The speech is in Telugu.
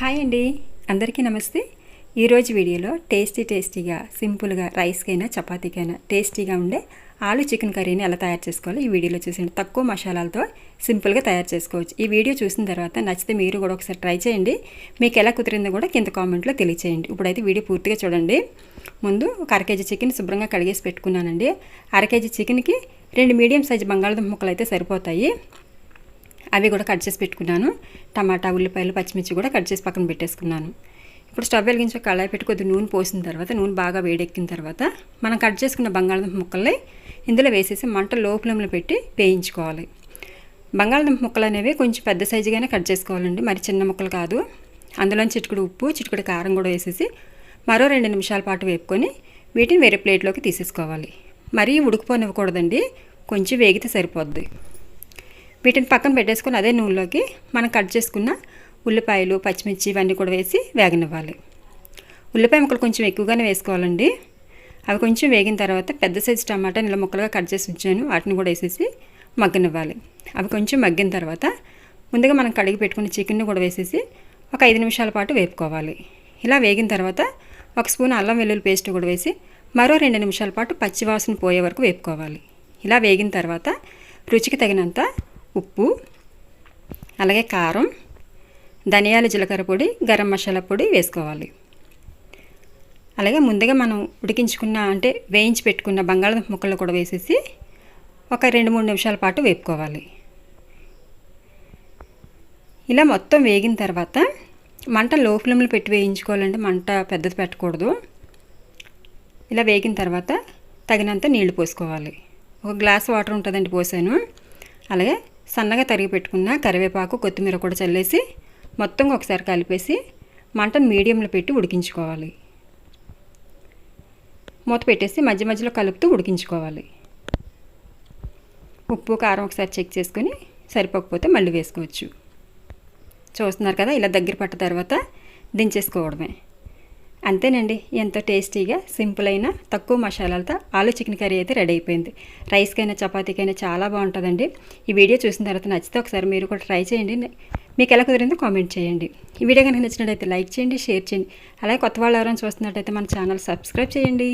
హాయ్ అండి. అందరికీ నమస్తే. ఈరోజు వీడియోలో టేస్టీ టేస్టీగా సింపుల్గా రైస్కైనా చపాతీకైనా టేస్టీగా ఉండే ఆలు చికెన్ కర్రీని ఎలా తయారు చేసుకోవాలో ఈ వీడియోలో చూసింది తక్కువ మసాలాలతో సింపుల్గా తయారు చేసుకోవచ్చు. ఈ వీడియో చూసిన తర్వాత నచ్చితే మీరు కూడా ఒకసారి ట్రై చేయండి. మీకు ఎలా కుదిరిందో కూడా కింద కామెంట్లో తెలియచేయండి. ఇప్పుడైతే వీడియో పూర్తిగా చూడండి. ముందు ఒక అర కేజీ చికెన్ శుభ్రంగా కడిగేసి పెట్టుకున్నానండి. అర కేజీ చికెన్కి రెండు మీడియం సైజ్ బంగాళదుంప ముక్కలు అయితే సరిపోతాయి. అవి కూడా కట్ చేసి పెట్టుకున్నాను. టమాటా ఉల్లిపాయలు పచ్చిమిర్చి కూడా కట్ చేసి పక్కన పెట్టేసుకున్నాను. ఇప్పుడు స్టవ్ వెలిగించి ఒక కళాయి పెట్టి కొద్ది నూనె పోసిన తర్వాత నూనె బాగా వేడెక్కిన తర్వాత మనం కట్ చేసుకున్న బంగాళదుంప ముక్కల్ని ఇందులో వేసేసి మంట లో ఫ్లేమ్లో పెట్టి వేయించుకోవాలి. బంగాళదుంప ముక్కలు అనేవి కొంచెం పెద్ద సైజుగానే కట్ చేసుకోవాలండి. మరి చిన్న ముక్కలు కాదు. అందులో చిటికుడు ఉప్పు చిటికుడు కారం కూడా వేసేసి మరో రెండు నిమిషాల పాటు వేపుకొని వీటిని వేరే ప్లేట్లోకి తీసేసుకోవాలి. మరీ ఉడికిపోనివ్వకూడదండి. కొంచెం వేగితే సరిపోద్ది. వీటిని పక్కన పెట్టేసుకొని అదే నూనెలోకి మనం కట్ చేసుకున్న ఉల్లిపాయలు పచ్చిమిర్చి ఇవన్నీ కూడా వేసి వేగనివ్వాలి. ఉల్లిపాయ ముక్కలు కొంచెం ఎక్కువగానే వేసుకోవాలండి. అవి కొంచెం వేగిన తర్వాత పెద్ద సైజు టమాటా ఇలా ముక్కలుగా కట్ చేసి ఉంచాను. వాటిని కూడా వేసేసి మగ్గనివ్వాలి. అవి కొంచెం మగ్గిన తర్వాత ముందుగా మనం కడిగి పెట్టుకున్న చికెన్ని కూడా వేసేసి ఒక ఐదు నిమిషాల పాటు వేపుకోవాలి. ఇలా వేగిన తర్వాత ఒక స్పూన్ అల్లం వెల్లుల్లి పేస్ట్ కూడా వేసి మరో రెండు నిమిషాల పాటు పచ్చివాసన పోయే వరకు వేపుకోవాలి. ఇలా వేగిన తర్వాత రుచికి తగినంత ఉప్పు అలాగే కారం ధనియాల జీలకర్ర పొడి గరం మసాలా పొడి వేసుకోవాలి. అలాగే ముందుగా మనం ఉడికించుకున్న అంటే వేయించి పెట్టుకున్న బంగాళదుంప ముక్కలు కూడా వేసేసి ఒక రెండు మూడు నిమిషాల పాటు వేపుకోవాలి. ఇలా మొత్తం వేగిన తర్వాత మంట లో ఫ్లేమ్లో పెట్టి వేయించుకోవాలంటే మంట పెద్దది పెట్టకూడదు. ఇలా వేగిన తర్వాత తగినంత నీళ్ళు పోసుకోవాలి. ఒక గ్లాస్ వాటర్ ఉంటుందండి పోసాను. అలాగే సన్నగా తరిగి పెట్టుకున్న కరివేపాకు కొత్తిమీర కూడా చల్లేసి మొత్తం ఒకసారి కలిపేసి మంటను మీడియంలో పెట్టి ఉడికించుకోవాలి. మూత పెట్టేసి మధ్య మధ్యలో కలుపుతూ ఉడికించుకోవాలి. ఉప్పు కారం ఒకసారి చెక్ చేసుకొని సరిపోకపోతే మళ్ళీ వేసుకోవచ్చు. చూస్తున్నారు కదా ఇలా దగ్గర పట్ట తర్వాత దించేసుకోవడమే. అంతేనండి. ఎంతో టేస్టీగా సింపుల్ అయిన తక్కువ మసాలాలతో ఆలు చికెన్ కర్రీ అయితే రెడీ అయిపోయింది. రైస్కైనా చపాతీకైనా చాలా బాగుంటుందండి. ఈ వీడియో చూసిన తర్వాత నచ్చితే ఒకసారి మీరు కూడా ట్రై చేయండి. మీకు ఎలా కుదిరిందో కామెంట్ చేయండి. ఈ వీడియో కనుక నచ్చినట్టయితే లైక్ చేయండి షేర్ చేయండి. అలాగే కొత్త వాళ్ళు ఎవరైనా చూస్తున్నట్టయితే మన ఛానల్ సబ్స్క్రైబ్ చేయండి.